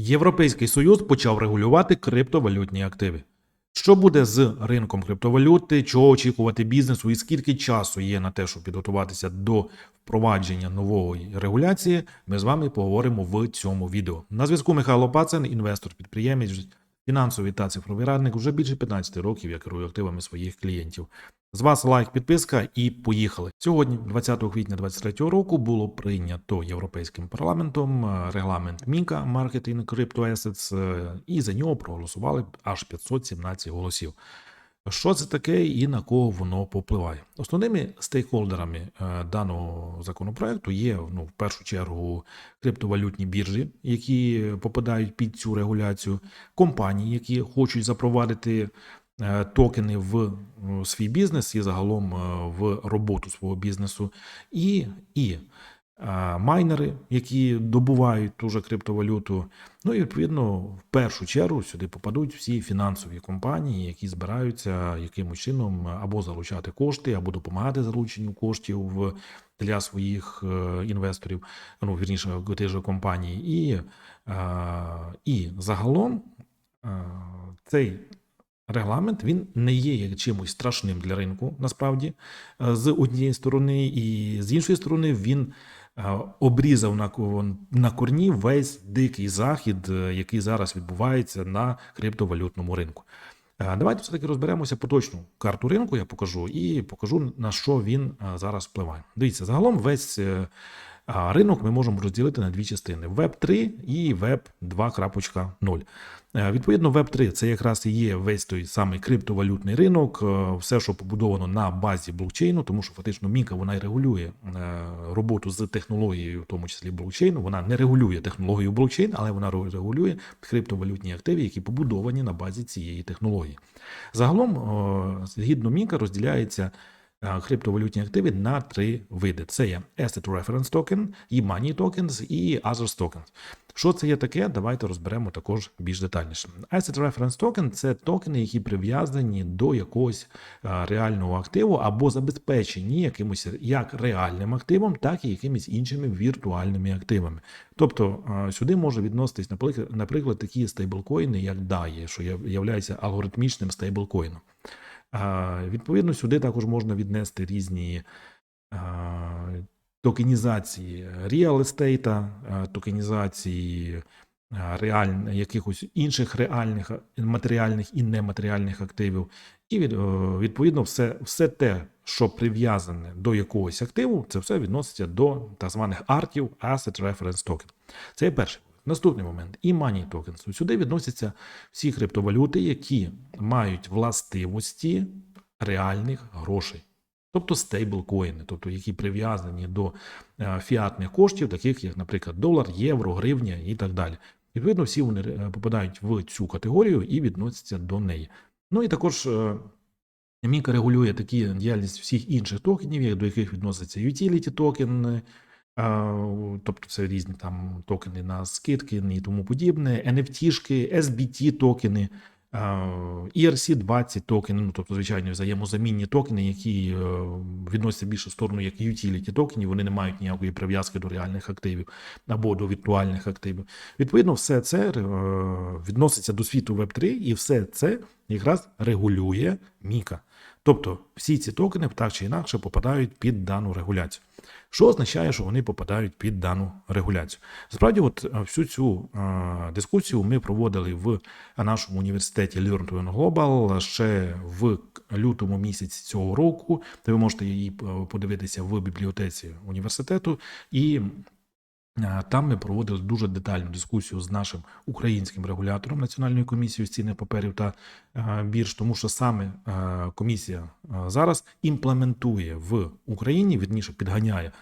Європейський Союз почав регулювати криптовалютні активи. Що буде з ринком криптовалюти, чого очікувати бізнесу і скільки часу є на те, щоб підготуватися до впровадження нової регуляції, ми з вами поговоримо в цьому відео. На зв'язку Михайло Пацин, інвестор, підприємець, фінансовий та цифровий радник. Вже більше 15 років я керую активами своїх клієнтів. З вас лайк, підписка і поїхали. Сьогодні, 20 квітня 2023 року, було прийнято європейським парламентом е, регламент Мінка маркетинг Crypto е, і за нього проголосували аж 517 голосів. Що це таке і на кого воно попливає? Основними стейкхолдерами е, даного законопроекту є ну, в першу чергу криптовалютні біржі, які попадають під цю регуляцію, компанії, які хочуть запровадити е, токени в свій бізнес і загалом е, в роботу свого бізнесу, і, і майнери, які добувають ту же криптовалюту. Ну і відповідно, в першу чергу сюди попадуть всі фінансові компанії, які збираються якимось чином або залучати кошти, або допомагати залученню коштів для своїх е, інвесторів, ну вірніше тих же компаній. І, і загалом цей регламент він не є чимось страшним для ринку, насправді, е, з однієї сторони, і з іншої сторони, він обрізав на, на корні весь дикий захід, е, який зараз відбувається на криптовалютному ринку. Давайте все-таки розберемося поточну карту ринку, я покажу, і покажу, на що він е, зараз впливає. Дивіться, загалом весь е, а, ринок ми можемо розділити на дві частини: Web 3 і Web 2.0. Е, Відповідно, Web 3 це якраз і є весь той самий криптовалютний ринок, е, все, що побудовано на базі блокчейну, тому що фактично Мінка вона і регулює е, роботу з технологією, в тому числі блокчейну. Вона не регулює технологію блокчейн, але вона регулює криптовалютні активи, які побудовані на базі цієї технології. Загалом, згідно Мінка, розділяється криптовалютні активи на три види: це є Asset Reference Token, і Money Tokens, і Others Tokens. Що це є таке? Давайте розберемо також більш детальніше. Asset Reference Token – це токени, які прив'язані до якогось е, реального активу або забезпечені якимось як реальним активом, так і якимись іншими віртуальними активами. Тобто е, сюди може відноситись, наприклад, такі стейблкоїни, як DAI, що являється алгоритмічним стейблкоїном. Відповідно, сюди також можна віднести різні токенізації естейта, а, токенізації реаль... якихось інших реальних матеріальних і нематеріальних активів. І відповідно, все, все те, що прив'язане до якогось активу, це все відноситься до так званих артів Asset Reference Token. Це є перший. Наступний момент і money tokens. Сюди відносяться всі криптовалюти, які мають властивості реальних грошей, тобто стейблкоїни, тобто які прив'язані до е, фіатних коштів, таких як, наприклад, долар, євро, гривня і так далі. Відповідно, всі вони е, попадають в цю категорію і відносяться до неї. Ну і також. е, Мінка регулює такі діяльність всіх інших токенів, як до яких відносяться utility токени, тобто це різні там токени на скидки і тому подібне, NFT-шки, SBT токени, а, ERC-20 токени, ну тобто звичайно взаємозамінні токени, які е, відносяться більше в сторону як utility токенів, вони не мають ніякої прив'язки до реальних активів або до віртуальних активів. Відповідно, все це е, відноситься до світу Web3, і все це якраз регулює Міка. Тобто всі ці токени так чи інакше попадають під дану регуляцію. Що означає, що вони попадають під дану регуляцію? Справді, от е, всю цю е, дискусію ми проводили в нашому університеті Learn to Global ще в лютому місяці цього року. Де ви можете її е, подивитися в бібліотеці університету. І Там ми проводили дуже детальну дискусію з нашим українським регулятором національної комісії з цінних паперів та е, бірж, тому що саме е, комісія е, зараз імплементує в Україні, відніше підганяє е,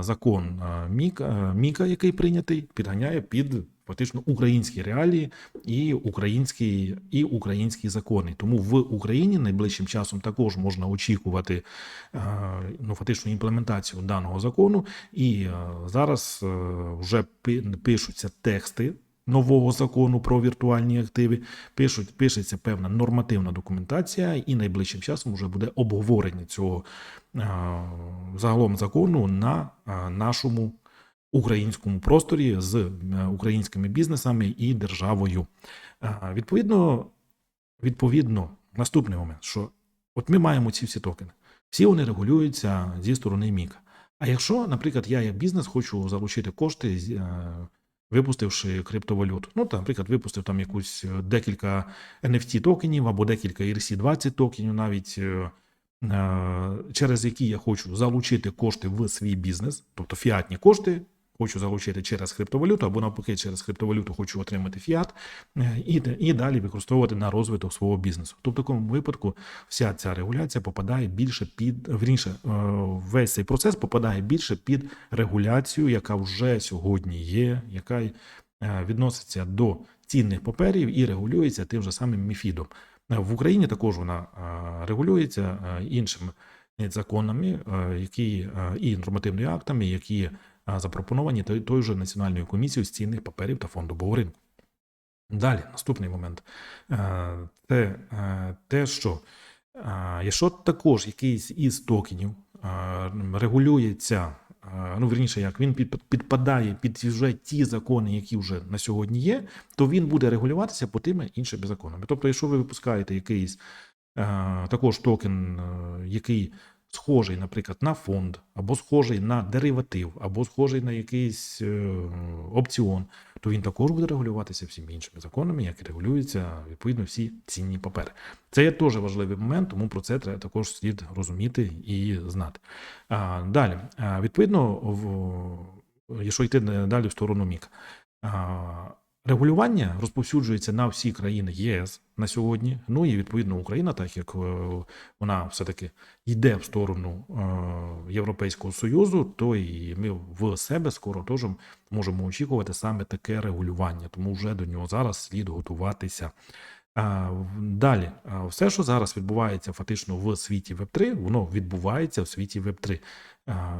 закон Міка, Міка, який прийнятий, підганяє під фактично українські реалії і українські, і українські закони. Тому в Україні найближчим часом також можна очікувати ну, фактично імплементацію даного закону. І зараз вже пишуться тексти. Нового закону про віртуальні активи пишуть, пишеться певна нормативна документація, і найближчим часом вже буде обговорення цього е, загалом закону на е, нашому українському просторі з е, українськими бізнесами і державою. Відповідно, відповідно, наступний момент, що от ми маємо ці всі токени. Всі вони регулюються зі сторони Міка. А якщо, наприклад, я як бізнес хочу залучити кошти, випустивши криптовалюту, ну, там, наприклад, випустив там якусь е, декілька NFT токенів або декілька ERC-20 токенів, навіть е, е, через які я хочу залучити кошти в свій бізнес, тобто фіатні кошти. Хочу залучити через криптовалюту, або навпаки, через криптовалюту хочу отримати фіат е, і, і далі використовувати на розвиток свого бізнесу. Тобто, в такому випадку вся ця регуляція попадає більше під вірніше, е, весь цей процес попадає більше під регуляцію, яка вже сьогодні є, яка е, відноситься до цінних паперів і регулюється тим же самим МіФідом. В Україні також вона регулюється іншими законами, які і нормативними актами, які запропоновані тою же національною комісією з цінних паперів та фондового ринку. Далі, наступний момент. Е, Це е, те, що е, якщо також якийсь із токенів регулюється, ну вірніше, як він підпадає під вже ті закони, які вже на сьогодні є, то він буде регулюватися по тими іншими законами. Тобто, якщо ви випускаєте якийсь також токен, який схожий, наприклад, на фонд, або схожий на дериватив, або схожий на якийсь е, опціон, то він також буде регулюватися всіми іншими законами, які регулюються відповідно всі цінні папери. Це є теж важливий момент, тому про це треба також слід розуміти і знати. Далі, відповідно, в, якщо йти далі в сторону МІК, регулювання розповсюджується на всі країни ЄС на сьогодні. Ну і відповідно Україна, так як е, вона все-таки йде в сторону е, Європейського Союзу, то і ми в себе скоро теж можемо очікувати саме таке регулювання, тому вже до нього зараз слід готуватися. Далі, все, що зараз відбувається фактично в світі Web3, воно відбувається в світі Web3.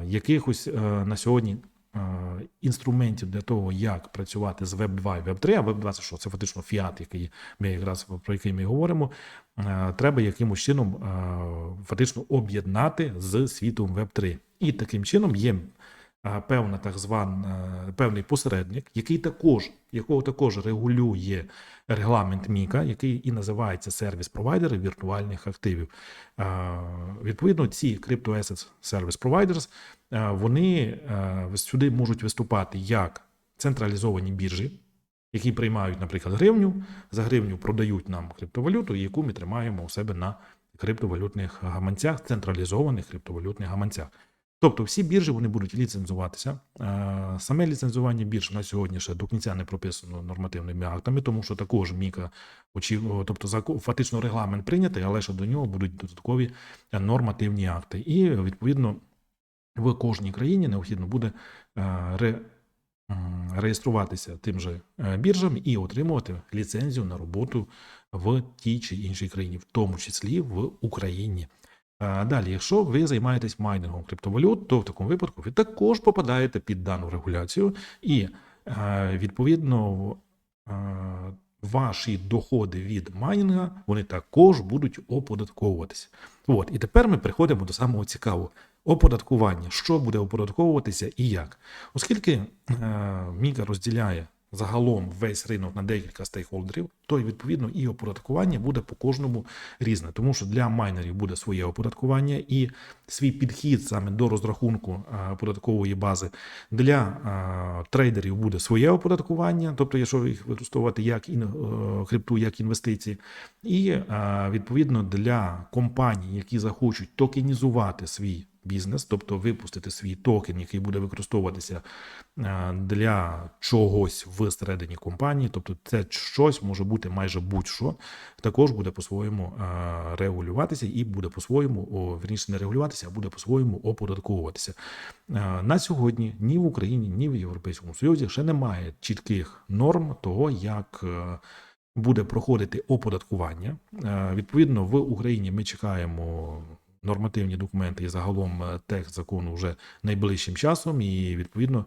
Якихось е, на сьогодні інструментів для того, як працювати з Web 2 і Web 3, а Web 2 це що? Це фактично фіат, який ми якраз про який ми говоримо. е, Треба якимось чином е, фактично об'єднати з світом Web 3. І таким чином є е, певна так звана е, певний посередник, який також якого також регулює регламент Міка, який і називається сервіс провайдери віртуальних активів. Відповідно, ці Crypto Assets Service Providers вони сюди можуть виступати як централізовані біржі, які приймають, наприклад, гривню, за гривню продають нам криптовалюту, яку ми тримаємо у себе на криптовалютних гаманцях, централізованих криптовалютних гаманцях. Тобто всі біржі вони будуть ліцензуватися. Е, Саме ліцензування бірж на сьогодні ще до кінця не прописано нормативними актами, тому що також Міка тобто фактично регламент прийнятий, але ще до нього будуть додаткові нормативні акти. І відповідно в кожній країні необхідно буде е, ре, реєструватися тим же е, біржам і отримувати ліцензію на роботу в тій чи іншій країні, в тому числі в Україні. Е, Далі, якщо ви займаєтесь майнингом криптовалют, то в такому випадку ви також попадаєте під дану регуляцію, і е, відповідно е, ваші доходи від майнінга вони також будуть оподатковуватися. От, і тепер ми приходимо до самого цікавого оподаткування. Що буде оподатковуватися і як? Оскільки е, Міка розділяє загалом весь ринок на декілька стейкхолдерів, то відповідно і оподаткування буде по кожному різне, тому що для майнерів буде своє оподаткування і свій підхід саме до розрахунку е, податкової бази. Для е, трейдерів буде своє оподаткування, тобто, якщо їх використовувати як е, крипту, як інвестиції, і відповідно для компаній, які захочуть токенізувати свій бізнес, тобто випустити свій токен, який буде використовуватися е, для чогось всередині компанії, тобто це щось може бути майже будь-що, також буде по-своєму е, регулюватися і буде по-своєму, о, вірніше не регулюватися, а буде по-своєму оподатковуватися. Е, На сьогодні ні в Україні, ні в Європейському Союзі ще немає чітких норм того, як буде проходити оподаткування. Відповідно, в Україні ми чекаємо нормативні документи і загалом е, текст закону вже найближчим часом, і відповідно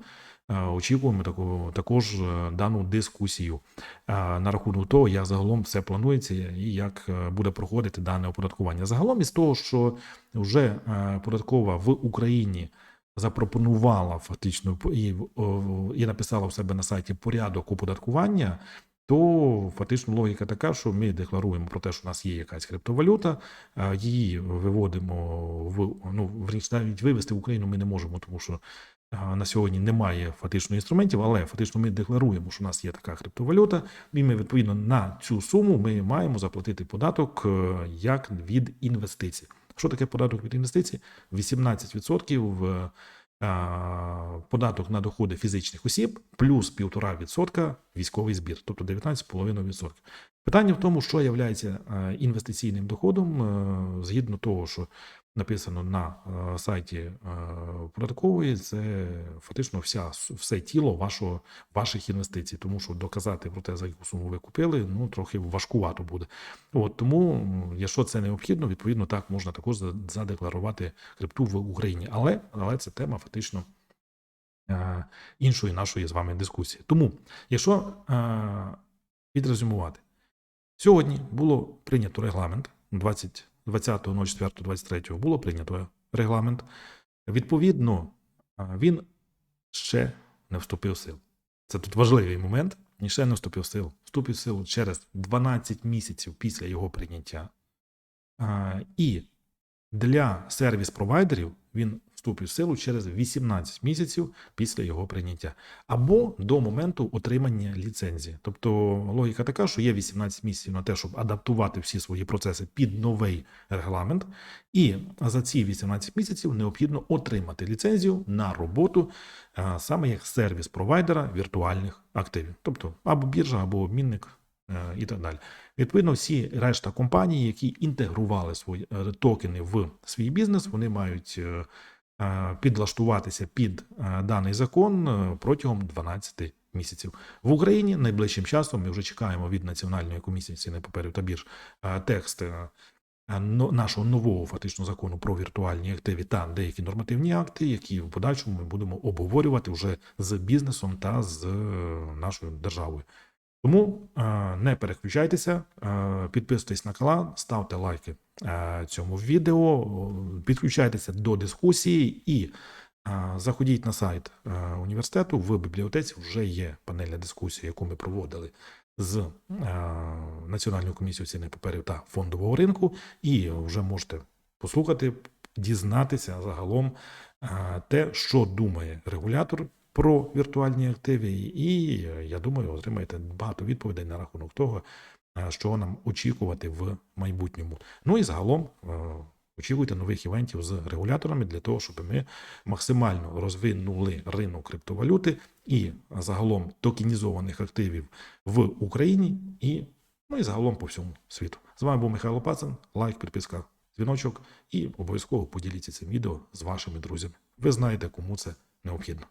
е, очікуємо таку, також е, дану дискусію на рахунок того, як загалом все планується і як буде проходити дане оподаткування. Загалом із того, що вже податкова в Україні запропонувала фактично і, і написала у себе на сайті порядок оподаткування, то фактично логіка така, що ми декларуємо про те, що у нас є якась криптовалюта, її виводимо в ну навіть вивести в Україну ми не можемо, тому що на сьогодні немає фактично інструментів, але фактично ми декларуємо, що у нас є така криптовалюта, і ми відповідно на цю суму ми маємо заплатити податок е, як від інвестицій. Що таке податок від інвестицій? 18% е, а, податок на доходи фізичних осіб плюс 1,5% військовий збір, тобто 19,5%. Питання в тому, що є інвестиційним доходом, згідно того, що написано на е, сайті е, податкової, це фактично вся, все тіло вашого, ваших інвестицій. Тому що доказати про те, за яку суму ви купили, ну трохи важкувато буде. От тому, якщо це необхідно, відповідно так можна також задекларувати крипту в Україні. Але, але це тема фактично е, іншої нашої з вами дискусії. Тому, якщо підрезюмувати, сьогодні було прийнято регламент 20 20.04.23 було прийнято регламент. Відповідно, він ще не вступив в силу. Це тут важливий момент. І ще не вступив в силу. Вступив в силу через 12 місяців після його прийняття. І для сервіс-провайдерів він вступив в силу через 18 місяців після його прийняття, або до моменту отримання ліцензії. Тобто логіка така, що є 18 місяців на те, щоб адаптувати всі свої процеси під новий регламент, і за ці 18 місяців необхідно отримати ліцензію на роботу саме як сервіс-провайдера віртуальних активів, тобто або біржа, або обмінник. Е, І так далі. Відповідно, всі решта компаній, які інтегрували свої е, токени в свій бізнес, вони мають е, підлаштуватися під даний закон протягом 12 місяців. В Україні найближчим часом ми вже чекаємо від Національної комісії цінних паперів та бірж текст нашого нового фактично закону про віртуальні активи та деякі нормативні акти, які в подальшому ми будемо обговорювати вже з бізнесом та з нашою державою. Тому е, не переключайтеся, е, підписуйтесь на канал, ставте лайки е, цьому відео, підключайтеся до дискусії і заходіть на сайт університету. В бібліотеці вже є панельна дискусія, яку ми проводили з Національною комісією цінних паперів та фондового ринку, і вже можете послухати, дізнатися загалом те, що думає регулятор про віртуальні активи, і е, я думаю, отримаєте багато відповідей на рахунок того, е, що нам очікувати в майбутньому. Ну і загалом е, очікуйте нових івентів з регуляторами для того, щоб ми максимально розвинули ринок криптовалюти і загалом токенізованих активів в Україні і, ну і загалом по всьому світу. З вами був Михайло Пацан. Лайк, підписка, дзвіночок і обов'язково поділіться цим відео з вашими друзями. Ви знаєте, кому це необхідно.